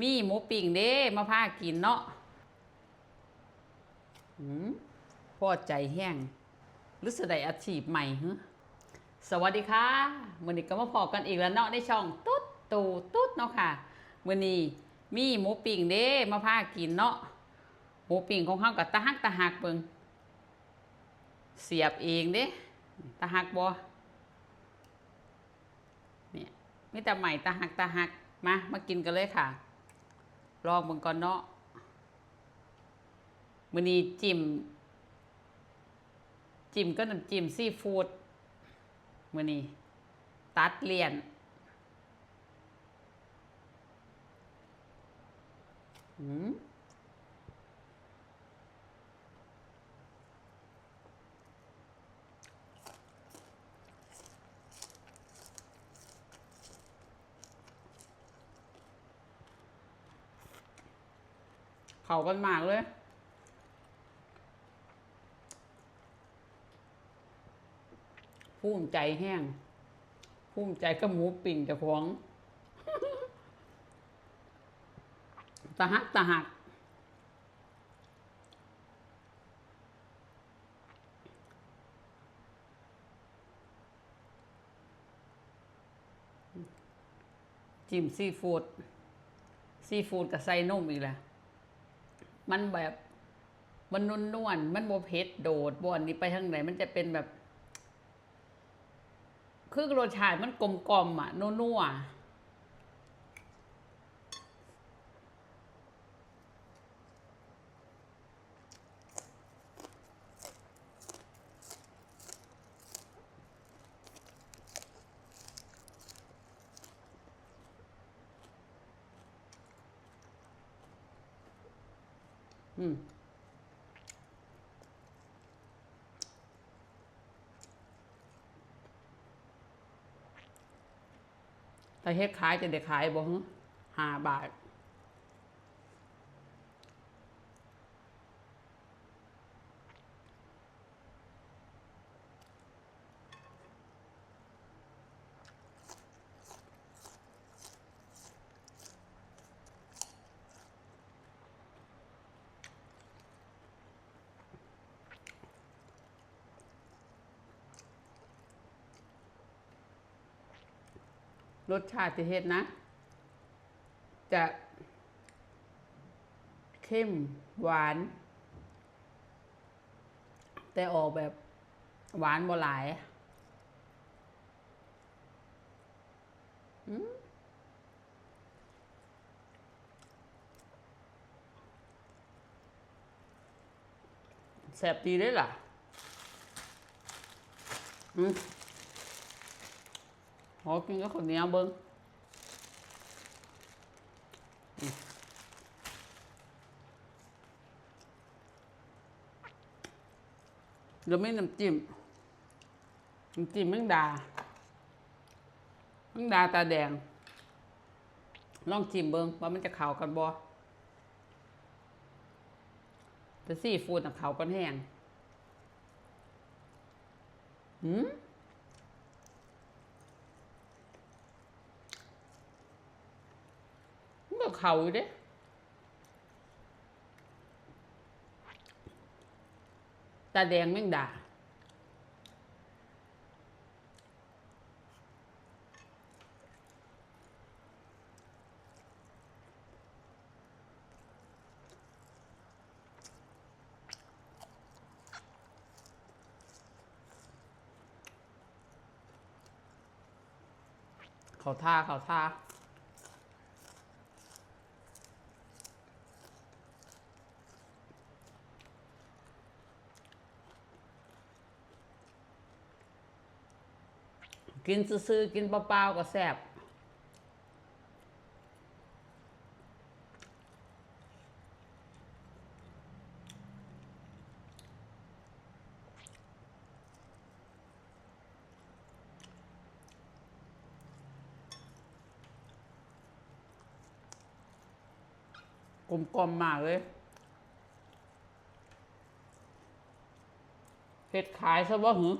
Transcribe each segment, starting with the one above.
มีหมูปิ้งเด้มาพากินเนาะหืมพอใจแห้งหรือสดอาชีพใหม่ฮะสวัสดีค่ะมื่อนี้ก็มาพอกันอีกแล้วเนาะในช่องตุ๊ดตูตุ๊ดเนาะค่ะมื่อนี้มีหมูปิ้งเด้มาพากินเนาะหมูปิ้งของเขากับตะหักตะหักเบิงเสียบเองเด้ตะหักบ่เนี่ยมีแต่ใหม่ตะหักตะหักมามากินกันเลยค่ะ ลองเบิ่งก่อนเนาะมื้อนี้จิ้มจิ้มก็น้ำจิ้มซีฟู้ดมื้อนี้ตัดเลี่ยน อืม เข้ากันมากเลยภูมิใจแห้งภูมิใจกับหมูปิ่งจะของตะหักตะหักจิ้มซีฟู้ดซีฟู้ดกับใส่นุ่มอีกแหละ มันแบบมันนุ่นนวลมันโบเพ็ดโดดบอนนี้ไปทางไหน มันจะเป็นแบบ คือรสชาติมันกลมกลอมอะนัวๆ อืมแต่เฮ็ดขายจะได้ขายบ่ห้าบาท รสชาติที่เฮ็ดนะ จะเข้มหวาน แต่ออกแบบหวานบ่หลายอืมแซ่บดีเลยล่ะ อืม ขอกินก็คนเนี้ยเบิ้งเดี๋ยวไม่น้ำจิ้มน้ำจิ้มแมงดาแมงดาตาแดง ลองจิ้มเบิ้งว่ามันจะเข้ากันบ่แต่ซีฟูดน่ะเข้ากันแห้งหืม มันก็เขาอยู่เด้ตาแดงแม่งด่าเขาท่าเขาท่า กินซื่อๆกินเปล่าๆก็แซ่บกลมกลมๆมากเลยเผ็ดขายซะบ่หือ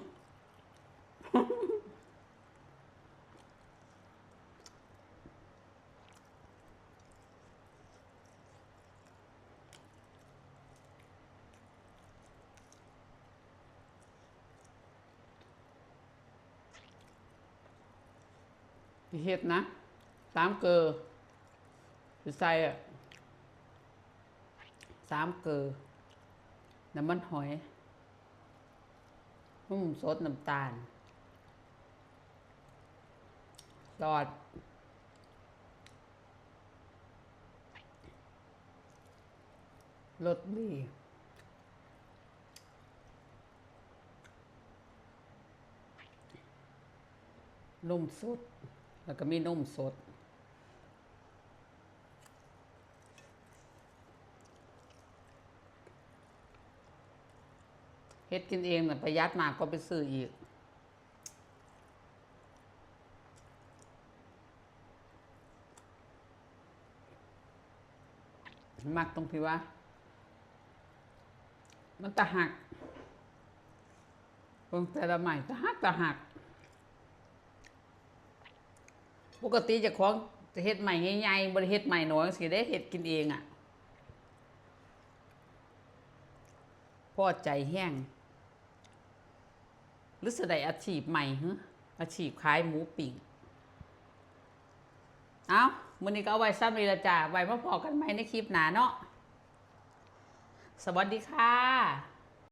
เฮ็ดนะ สามเกลอสิใส่อะสามเกลอน้ำมันหอยนุ่มสดน้ำตาลซอสรสดีนุ่มสด แล้วก็มีนุ่มสด เฮ็ดกินเองน่ะประหยัดมากก็ไปซื้ออีก มักตรงที่ว่า มันตะหักเบิ่งแต่ละใหม่ตะหักตะหัก ปกติจะของจะเฮ็ดใหม่ใหญ่ๆบริเฮ็ดใหม่น้อยสิได้เฮ็ดกินเองอะ่ะพ่อใจแห้งหรือสดอาชีพใหม่ฮะอาชีพขายหมูปิ้งเอามื้อนี้ก็เอาไว้ซ้ำนี้ละจ้าไว้มาพอกันใหมในคลิปหนาเนาะสวัสดีค่ะ